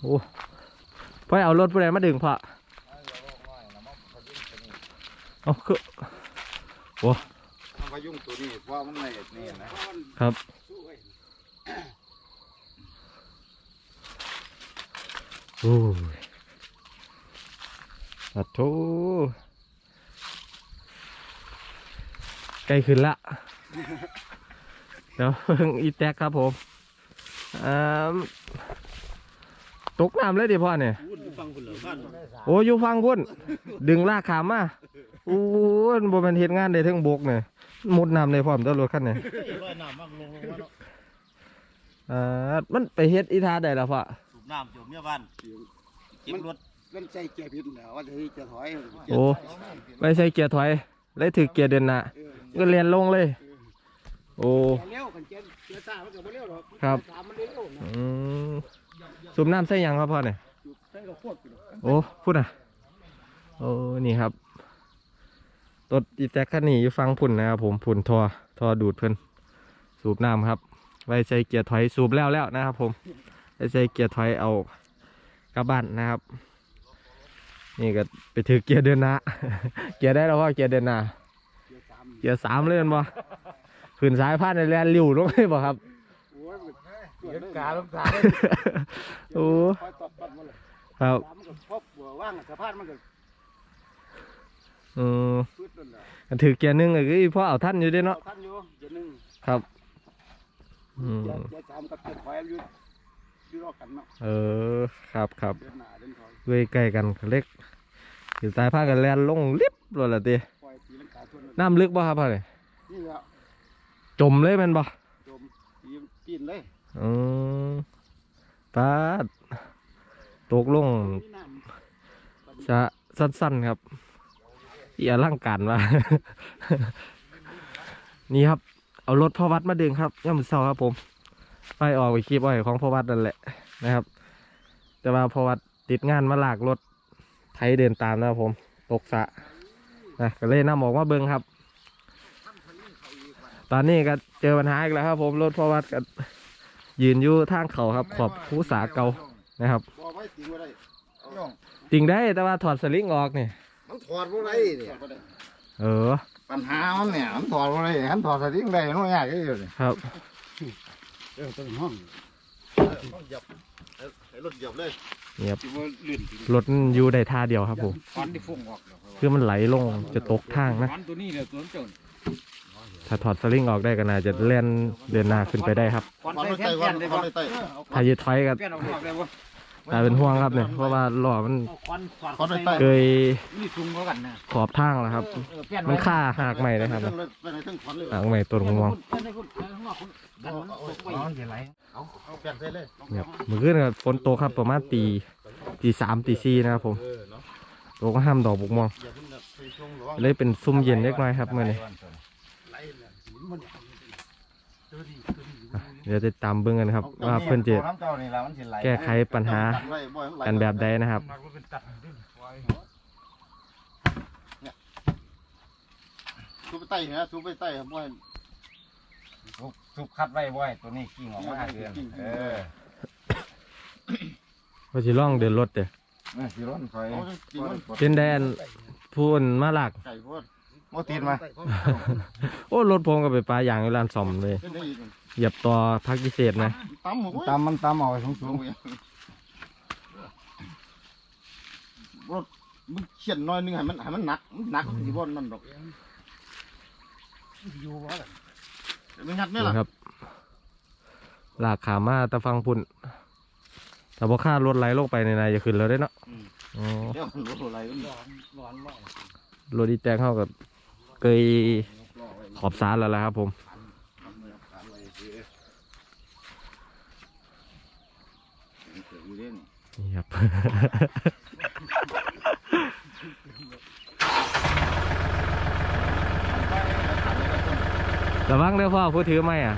โอ้พ่อเอารถผู้ใดมาดึงพ่อเอาคือโอ้มันพยุงตัวนี้เพราะมันไม่นี่นะครับโอ้ยอัดโถใกล้ขึ้นละเดี๋ยวเพิ่งอีแตกครับผมอ่า ตกน้ำเลยดิพ่อเนี่ยวุ่นฟังคุณเหลือบ้านโอ้อยู่ฟังพุ่นดึงลากขามมาอู้ยบ่แมันเฮ็ดงานได้ทั้งบกเนี่ยมุดน้ำในพร้อมตัวรถคันเนี่ยร้อยน้ำมากลงลงมาเนาะอ่ามันไปเฮ็ดอีทาได้แล้วพ่อสูบน้ำจมเนี่ยบ้านเก็บรถมันใจเกียร์ผิดแล้วว่าจะจะถอยโอ้ไม่ใช่เกียร์ถอยเลยถือเกียร์เดินหน้าก็เรียนลงเลย โอ้เร็วกันเกียร์เกียร์ซ่ามันก็บ่เร็วหรอกครับสามมันเร็วนะอืม สูบน้ำใส่หยังครับพ่อเนี่ยใช่ก็โคตรไปเลยโอ้พุ่นอะโอ้นี่ครับรถอีแท็กคันนี้อยู่ฟังพุ่นนะครับผมพุ่นทอทอดูดเพิ่นสูบน้ำครับ ไว้ใส่เกียร์ถอยสูบแล้วแล้วนะครับ ผมไว้ใส่เกียร์ถอยเอากลับบ้านนะครับ นี่ก็ไปถือเกียร์เดินหน้าเกียร์ได้แล้วพ่อเกียร์เดินหน้าเกียร์สามเกียร์สามเลยแม่นบ่ขึ้นสายพานในแลนริ้วลงเลยบ่ครับโอ้ยมัน เกียเก็บร์กาการลงตาโอ้คอยตบปัดมาเลยครับสามมันก็พบบัวว่างสะพานมันก็อืมพืชนั่นแหละอันถือเกียร์หนึงก็คือพ่อเอาท่านอยู่เด้เอาเนาะทันอยู่เกียร์หนึ่งครับอืมเกียร์เกียร์สามกับเกียร์ถอยอยู่อยู่รอกันเนาะเออครับครับเดินหน้าเดินถอยเว้ยใกล้กันเล็กอยู่ใต้ผ้ากันแลนลงลิบเลยละตีปล่อยตีลังกาชนน้ำลึกบ่ครับพ่อเนี่ยนี่แหละจมเลยแมันบ่จมตีปีนเลย อืมปาดตกลงจะสั้นๆครับอีอลังการว่ะนี่ครับ เอารถพ่อวัดมาดึงครับย่ำเศร้าครับผม ไปออกไปคลิปอ้อยของพ่อวัดนั่นแหละนะครับ แต่ว่าพ่อวัดติดงานมาหลากรถไทยเดินตามนะครับผม ตกสะนะก็เลยนำออกมาเบิ้งครับ ตอนนี้ก็เจอปัญหาอีกแล้วครับผมรถพ่อวัดก็ ยืนอยู่ทางเขาครับ ขอบผู้สาเก่านะครับบ่ไว้ตีไว้ได้เอาจริงได้แต่ว่าถอดสลิงออกนี่มันถอดบ่ได้เนี่ยเออปัญหามันเนี่ยมันถอดบ่ได้หันถอดสลิงได้มันยากอยู่นี่ครับเออต้นห้องเหยียบให้รถเหยียบเลยนี่ครับสิบ่ลื่นรถมันอยู่ได้ท่าเดียวครับผมควันที่ฟุ้งออกแล้วคือมันไหลลงจะตกทางนะควันตัวนี้เนี่ยตัวเจ้า ถ้าถอดสลิงออกได้ก็น่าจะเล่นเดินหน้าขึ้นไปได้ครับ ควันใส่แท่นๆได้บ่ใต้ถ้ายึดถอยก็เปลี่ยนออกนอกได้บ่กลายเป็นห่วงครับเนี่ย เพราะว่าล้อมันควันควันควันใต้เกยนี่สูงกว่ากันนะขอบทางแล้วครับเออเปลี่ยนมันค่าหักใหม่นะครับไปในทั้งควันเลยหักใหม่ต้นงวงเปลี่ยนให้คุณเปลี่ยนข้างนอกคุณกันมันตกไปมันสิไหลเอาเอาเปลี่ยนใส่เลยเนี่ยเมื่อคืนก็ฝนตกครับประมาณตีตีสามตีสี่นะครับผมเออเนาะตกก็ห้ามดอกบุกม่วงอย่าเพิ่งแบบไปช่วงระวังเลยเป็นซุ่มเย็นเล็กน้อยครับเมื่อนี้ไหลเนี่ย มันตัวดีตัวดีเดี๋ยวจะตามเบื้องกันครับ ว่าเพื่อนจะแก้ไขปัญหากันแบบใดนะครับสูบไปใต้นะสูบไปใต้ครับบ่ให้ซุปซุปคัดไว้บ่อยตัวนี้กิ้งออกมาเดือนเออว่าสิล่องเดินรถเด้อเป็นแดนพูนมาหลักไก่โพด บ่ตีนมาโอ้รถผมก็ไปปลาอย่างอยู่ร้านซ่อมเลยเป็นได้อีกเหยียบต่อพักพิเศษนะตำหมูตามมันตามเอาไว้สูงสูสูงงรถมึงเขียนน้อยนึงให้มันให้มันหนักมันหนักสิบ่นั่นดอกอยู่บ่ล่ะมันงัดไหมล่ะนี่ครับหลากขามาแตะฟังพุ่นแต่พอค่ารถไหลลงไปในในจะขึ้นแล้วได้เนาะอ๋อเดี๋ยวรถอะไรมันร้อนร้อนร้อนรถดีแตงเข้ากับ เกยขอบสารแล้วล่ะครับผมนี่นี่ครับระวังเด้อพ่อผู้ถือไม่อะ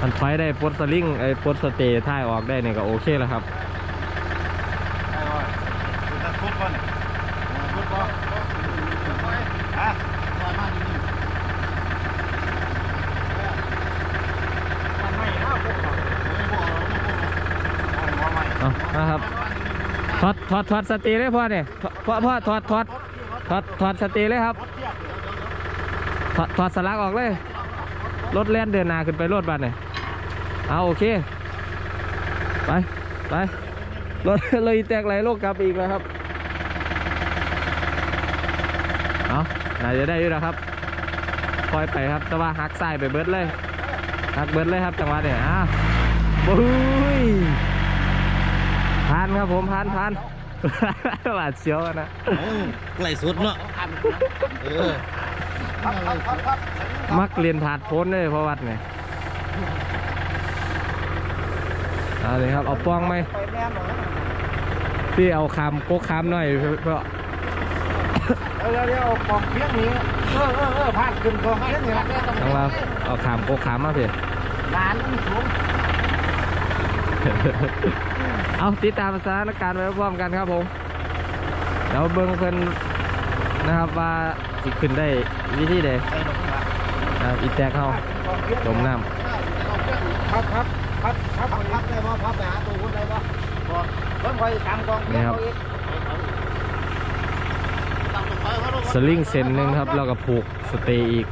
มันไฟได้ปลดสลิงไอ้ปลดสเตย์ท้ายออกได้เนี่ยก็โอเคแล้วครับ คุณจะทุบก่อนทุบก่อนฮะลอยมาดี มันไม่เนาะ นะครับ ถอดถอดสตีเลยพ่อเนี่ยพ่อพ่อถอดถอดถอดถอดสตีเลยครับถอดถอดสลักออกเลย รถแล่นเดินนาขึ้นไปรถบัสเนี่ยเอาโอเค ไปไปรถเลยแตกไหลโลกกลับอีกแล้วครับเอาน่าจะได้อยู่แล้วครับคอยไปครับ แต่ว่าหักซ้ายไปเบิดเลยหักเบิดเลยครับจังหวะเนี่ยอะบุ้ยผ่านครับผมผ่านผ่าน หวาดเสียวอะนะไหลสุดเนาะเออมักเรียนถาดโพ้นเลยเพราะวัดเนี่ยเอาเลยครับ เอาป้องไหมพี่เอาคำโกกคำหน่อยเพื่อเดี๋ยวเดี๋ยวเอากองเพียงนี้เออเออเออพาดขึ้นกองเพียงนี้ละต้องเราเอาคำโกกคำมาพี่ร้านมันสูง เอาติดตามสถานการณ์ไว้พร้อมกันครับผมเดี๋ยวเบิ้งเพิ่นนะครับว่าสิขึ้นได้วิธีใดนะครับอีแตกเขาจมน้ครับครับครับครับครับได้บ่ครับไปหาตัวคุณได้บ่บ่เพิ่นคอยตามกองเพียงเขาอีกำสลิงเส้นหนึ่งครับแล้วก็ผูกสเตย์อีก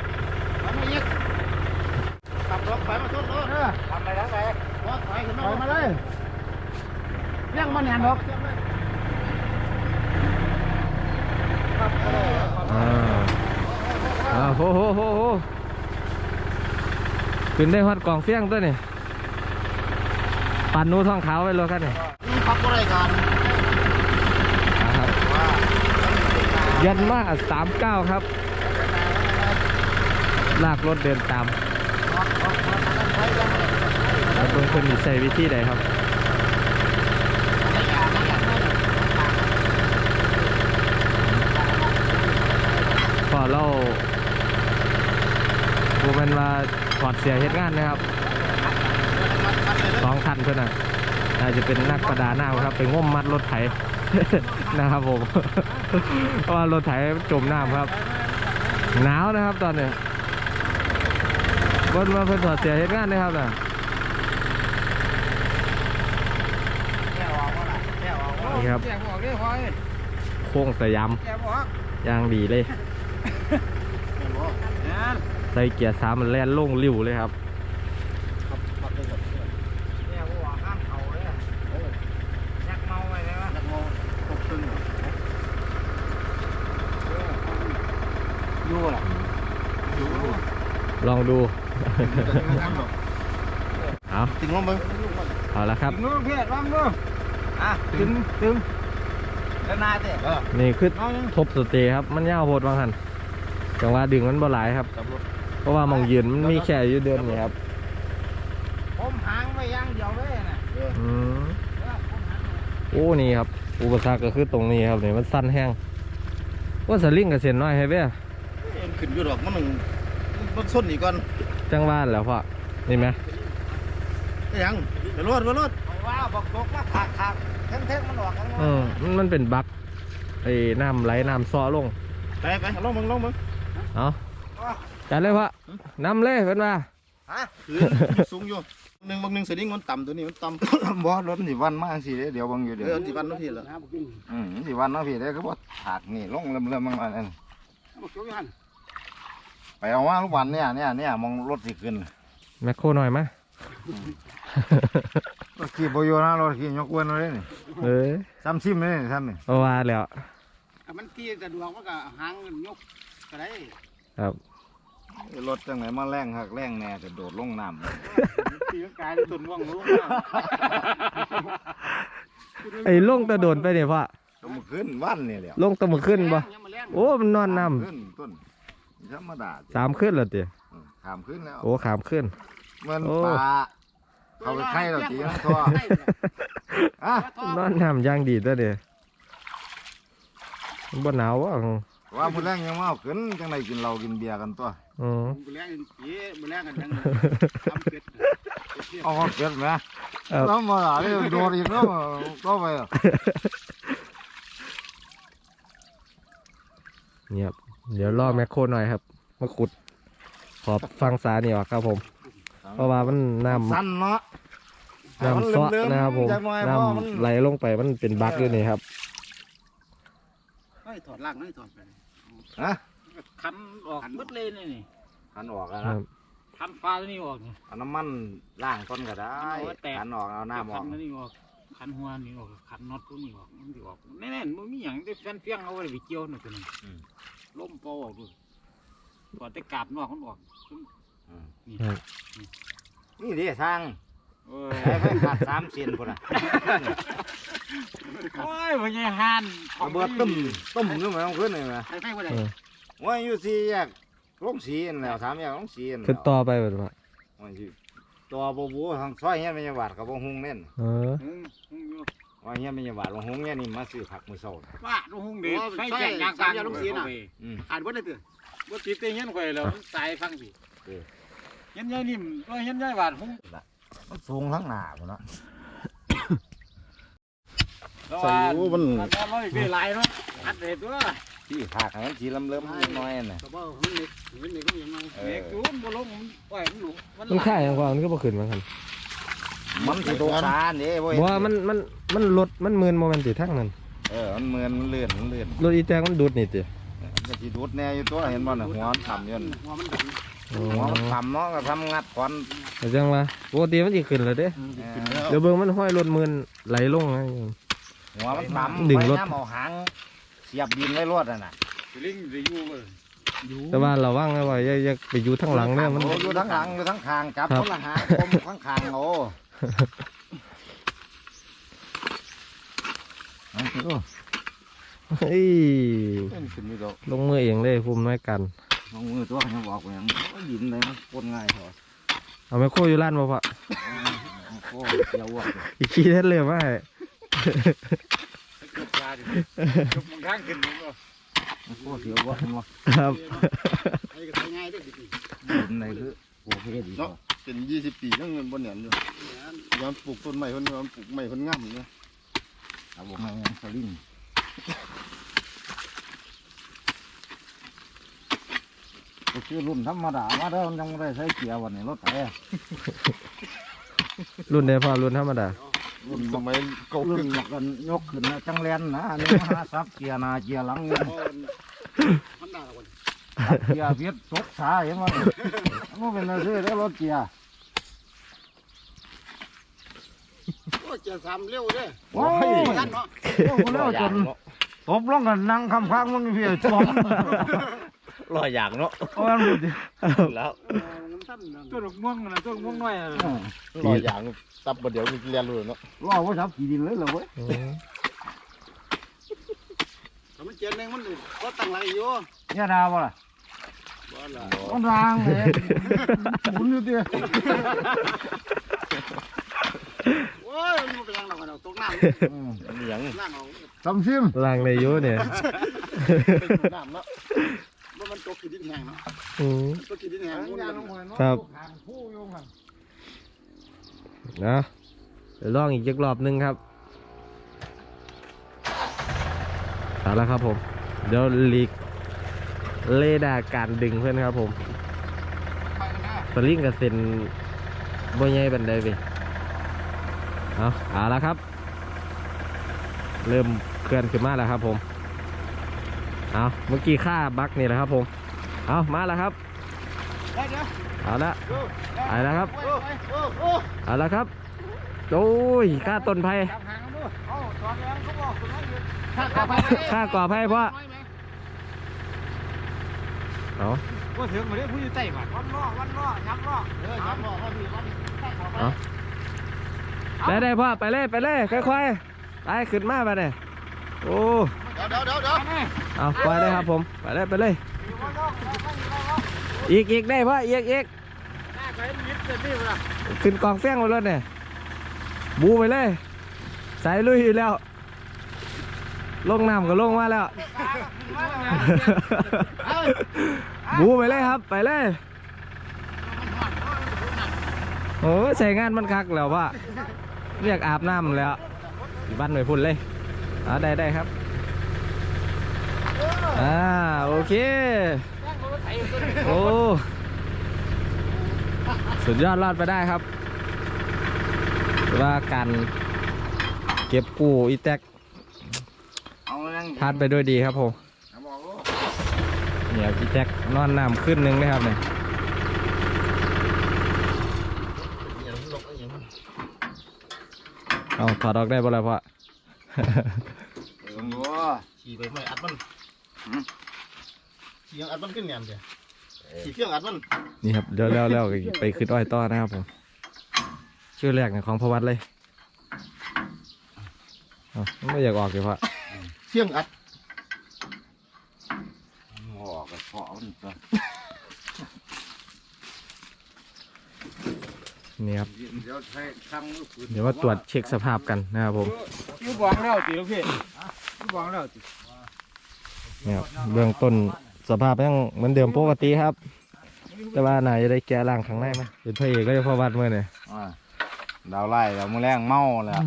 ขับรถไปมาต้นรถทำไปทั้งไปรถถอยขึ้นปล่อยมาเลย เรื่องมันแหนดอกอ่าอ่าโหโหโหโหขึ้นได้ฮอดกองเฟี้ยงตัวนี่ปั่นหนูท้องขาวไว้เลยครับนี่ขับอะไรกันนะครับยันมาสามเก้าครับ ลากรถเดินตามแล้วเบิ่งคนนี้ใช้วิธีใดครับ พอเราดูมันว่าถอดเสียเฮ็ดงานนะครับสองคันเพื่อนน่ะน่าจะเป็นนักประดาน้ำครับ ไปง่มมัดรถไถนะครับผมเพราะว่ารถไถจมน้ำครับ หนาวนะครับตอนนี้บนมาเพิ่นถอดเสียเฮ็ดงานนะครับน่ะนี่ครับโค้งสยามแก้วอย่างดีเลย ใส่เกียร์สามมันแล่นลงริ้วเลยครับแก้วออกห้ามเขาเลยยักเมาไว้เลยว่าอยู่ล่ะอยู่ลองดูเอาติงลงมึงเอาละครับถึงนู้นเพียรลองดูอะถึงถึงแล้วนายเต้เออนี่คือน้องยังทบสเตย์ครับ มันยาวโหดบางหันจังหวะดึงมันบ่หลายครับจับรถ เพราะว่ามองยืนมันมีแค่อยู่เดือนนี่ครับผมหางไว้อย่างเดียวเลยนะอืมเออผมหางไว้โอ้นี่ครับ อุปสรรคก็คือตรงนี้ครับนี่มันสั้นแห้งว่าสลิงกับเส้นน้อยให้เว้ยมันขึ้นอยู่ดอกมันหนึ่งมันส้นอีกก่อนจังหวะแหล้วพ่อนี่ไหมได้ยังไปรถไปรถเอาว่าบอกตกมาขากขากเท่งเท่งมันออกข้างนอกอืมมันมันเป็นบั๊กไอ้น้ำไหลน้ำซ้อลงไปไปลงมึงลงมึงเอา จัดเลยพ่อน้ำเลยเพิ่นว่าฮะถือสูงอยู่หนึ่งบางหนึ่งสลิงมันต่ำตัวนี้มันต่ำบ่รถมันสิวันมากสิเด้เดี๋ยวเบังอยู่เอเดี๋ยวอจีบันน้องพี่เหรออืมมันสิวันเนาะพี่เด้ก็บ่ถากนี่ลงเริ่มๆมันอันบอกจบยังไปเอาว่าลูกวันเนี่ยเนี่ยเนี่ยมองรถสิขึ้นแมคโครหน่อยมะรถขี่บ่อยู่นะรถขี่ยกเว้นเลยนี่เอ้ยซ้ำซิมเลยนี่ซ้ำนี่เพราะว่าแล้วมันที่สะดวกมันก็หางยกก็ได้ครับไอ้ รถจังไหนมาแรงหักแรงแหน่จะโดดลงน้ำตีกายตุนว่องรู้ไอ้ลงตะโดนไปเนี่ยพ่อก็มาขึ้นวันนี่แหละลงตะมือขึ้นบ่โอ้มันนอนน้ขึ้นต้นธรรมดาำสามขึ้นแล้วเตียอืมขามขึ้นแล้วโอ้ขามขึ้นมันโอ้ปลาเขาไปไข่เราตีทั้งตัวอะนอนน้ำอย่างดีตัวเดียบ่หนาววะ ว่ามื้อแรงยังมาเอาขึ้นจังไดกินเหล้ากินเบียร์กันตัวอืมบุแรงเอ๊ะบุแรงกันทั้งทำเป็ดเอาเขาเกิดไหมเอาธรรมดาเลยโดดอีกแล้วก็ไปอะเงียบเดี๋ยวรอแมคโครหน่อยครับ มาขุด ขอบฟังสานี่ออกครับผม เพราะว่ามันน้ำ สั้นเนาะน้ำซ้อนะครับผมจักหน่อยเพราะมันน้ำไหลลงไปมันเป็นบั๊กด้วยนี่ครับเฮ้ยถอดล่างเฮ้ยถอดไป ฮะคันออกหมดเลยนี่นี่หันออกแล้วครันะบ คันฟ้าตัวนี้ออกนี่เอาน้ำมันล้างก้นก็ได้เอาไว้แตะหันออกเอาหน้าอคัอกนตัวนี้ออกคันหัวนี่ออกคันน็อตตัวนี้ออกมันสิออกแน่ๆมันมีหยังได้แฟนเฟียงเอาไว้ไปเกี่ยวน่ะตัวนี้อืมล้มเป่าออกด้วยถอดแต่กาบนอกมันออกอืมนี่ครับ นี่ดิสร้างเออไอ้ไฟขาดสามเซนพุ่นน่ะ โอ้ยพ่อใหญ่ห่านเอาเบิดตึ้มตึ้มขึ้นมาเอาขึ้นเลยนะใครไฟบ่ได้เออว่าอยู่สี่แยกลงสีนั่นแหล้วสามแยกลงสีนั่นแหขึ้นล้วต่อไปแบบว่าว่าอยู่ตัวบูบูทางซอยเฮียนไม่ยาบาดกับบ่ฮุงเน่นเออ อืมอืมอยู่ว่าเฮียนไม่ยาบาดบ่ฮุงเนี่ยนี่มาซื้อผักมือเศร้าว่าลุงหงเด็กไฟแจ้งยางกลางลุงสีน่ะอืม อ่านบ่ได้ตื้อบ่ติดแต่เฮียนข่อยแล้วมันตายฟังสิเออ เฮียนใหญ่นิ่มก็เฮียนใหญ่บาดหงมันสูงทั้งหน้าพุ่นเนาะ ใส่อยู่มันมันร้อยไปหลายเนาะอัดเด็ดตัวที่ผักให้มันสีลำเลิ่มนิดหน่อยน่ะก็บ่หงเด็กเห็นเด็กก็ยังไงเอเด็อกอยู่มันบ่ลงมันปล่อยมันหลุมมันมันค่ายอย่างกว่ามันก็บ่ขึ้นเหมือนกันมันสิโดนสารเด้บ่เห็บ่ว่ามันมันมันลดมันมืนโมเมนติทั้งนั้นเออมันเหมือนมันเลื่อนมันเลื่อนรถอีแตงมันดูดนี่ติมันสิดูดแน่อยู่ตัวเห็นบ่น่ะหัวมันต่ำอยู่น่ะหัวมันดันอ๋อหัวมันต่ำเนาะก็ทำงัดควันแต่จังว่าปกติมันสิขึ้นแล้วเด้ขึ้นแล้วเดี๋ยวเบิ่งมันห้อยรถมืนไหลลงไง หัวมันต่ำดึงรถไปน้ำเอาหางเสียบดินไว้รวดน่ะน่ะลิงจะอยู่บ่อยู่แต่ว่าระวังนะว่าอย่าอย่าไปอยู่ทั้งหลังเด้อมัน โอ้อยู่ทั้งหลังอยู่ทั้งคางจับครับ คนละหางคมข้างคางโอ้เอาสิโอ้เฮ้ยเป็นขึ้นอยู่ดอกลงมือเองเลยภูมิน้อยกันลงมือตัวยังบอกว่าหยังโอ้ยดินเลยมันคนง่ายเถอะเอาไมโครอยู่ร้านบ่พอโอ้ยเดี๋ยวอ้วกเลยอีกขี้เท็ดเลยว่าให้ จบยาดิจบมึงทางขึ้นมึงก็โอ้ยเดี๋ยวอ้วกมันวะครับไอ้ก็ใช้ง่ายเด้อดิดินเลยคือโอ้เพศดีเนาะเป็นยี่สิบปียังเงินบนเหนียนอยู่ย้อนปลูกต้นไม้คนย้อนปลูกไม้คนงามอยู่เอาบอกมายังสลิงก็คือรุ่นธรรมดามาเด้อมันยังไม่ได้ใช้เกียร์วันนี้รถไถอะรุ่นใดพอรุ่นธรรมดา รุ่นสมัยเก่ารุ่กึ่นงยกกันยกขึ้นนะจังแลนนะอันนี้มหาทรัพย์เกียร์หนาเกียร์หลังเงินมันด่าคนเกียร์เพียรสกสาเห็นไหมมันเป็นอะไรซื้อแล้วรถเกียร์โอ้ยจะทำเร็วเด้อโอ้ยนั่นเนาะโอ้โหแล้วจนตบลงกันนั่งคำค้างมึงเพียรจอมรอยอย่างเนาะโอ้ยมันดิแล้ว ตัวดอกม่วงน่ะตัวดอกม่วงน้อยน่ะรอยอย่างตับบ่เดี๋ยวมีเรียนรู้เนาะรอว่าจับขี่ดินเลยเหรอเว้ยอืมถ้ามันเจ็ดนึงมันก็ตั้งหลายอยู่เนี่ยดาวะล่ะบ่ล่ะมันรางเลยหมุนอยู่เดียวโอ้ยมันเป็นยังไงเราตกน้อืมอย่างำน้ำเอาสำซิมล่างในอยุเนี่ยเป็นน้ำเนาะบ่ มันตกขี้ดินแห้งเนาะอืมตกขี้ดินแห้งมุ่นกันครับหางผู้โยงกันนะเดี๋ยวลองอีกจักรอบหนึงครับเอาละครับผม เดี๋ยวลีกเลดาการดึงเพื่อนครับผมสลิงกับเซ็นบ่ใหญ่บันไดไปเอาเอาละครับ เริ่มเคลื่อนขึ้นมาแล้วครับผม เอาเมื่อกี้ค่าบักนี่แหละครับผม เอามาแล้วครับเดี๋ยวเอาละเอาละครับโอ้โอ้โอ้เอาละครับโอ้ยค่าต้นไผ่จับหางดูเอ้าตอนแรกเขาบอกคุณว่าอยู่ถ้าไปค่าก่อไผ่พ่อเอาก็ถึงมาเรียกผู้อยู่ใต้ก่อนวันล้อวันล้อยับล้อเออยับล้อเขาดีวันเอาได้ได้พ่อไปเลยไปเลยค่อยๆไปขึ้นมาไปเลยโอ้ เดี๋ยวเดี๋ยวเดี๋ยวเดี๋ยวเอาไปเลยครับผมไปเลยไปเลย อีกอีกได้พ่ออีกอีกหน้าใครมิดจะนี่เวลาขึ้นกองเฟี้ยงไปเลยเนี่ยบูไปเลยใส่ลุยอยู่แล้ว ลงน้ำก็ลงมาแล้ว บูไปเลยครับ ไปเลยโอ้ยใส่งานมันคักแล้วว่าเรียกอาบน้ำแล้วอยู่บ้านหน่วยพุ่นเลยอ่าได้ได้ครับ อ่าโอเค โอ้ สุดยอดรอดไปได้ครับว่าการเก็บกู้อีแตกเอายังพลาดไปด้วยดีครับผมเนี่ยอีแตกนอนน้ำขึ้นนึงนะครับเนี่ยอย่างลงไอ้อย่างเอาถอดออกได้บ่ล่ะพ่อเออขี่ไปไม่อัดมัน ขี่ยังอัดมันขึ้นเนี่ยเดี๋ยวขี่เครื่องอัดมันนี่ครับเดี๋ยวแล้วแล้วก็ไปขึ้นอ้อยต่อนะครับผมชื่อแรกเนี่ยของพระวัดเลยเอาไม่อยากออกเลยพ่อเครื่องอัดหัวกระเพาะมันตัวนี่ครับเดี๋ยวใช้ข้างลูกปืนเดี๋ยวมาตรวจเช็คสภาพกันนะครับผมยูบองแล้วจีลูกพี่ยูบองแล้วจี เนี่ยครับเบื้องต้นสภาพยังเหมือนเดิมปกติครับ แต่ว่านายจะได้แก้ล่างข้างในไหมเป็นพระเอกก็จะพอวัดเมื่อเนี่ยอ่าดาวไล่ดาวมือแรงเมาแล้ว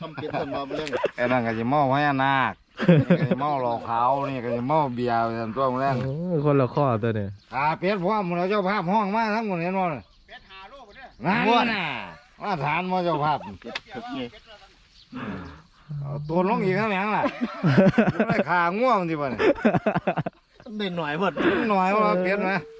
ทำเป็นต้นมาเรื่องไอ้นั่นก็จะเมาพญานาคนี่ก็จะเมาเหล้าขาวนี่ก็จะเมาเบียร์เป็นตัวมือแรงโอ้ยคนละข้อตัวเนี่ยขาเป็ดพร้อมเราเจ้าภาพห้องมาทั้งหมดเห็นบ่น่ะเป็ดหาโลกเนี่ยนั่นน่ะมาทานมาเจ้าภาพ เก็บเก็บเงี้ยเอาตัวลงอีกแล้วแหงล่ะไม่ขาง่วงที่บ่เนี่ยเด่นหน่อยหมดหน่อยว่าเป็ดนะเ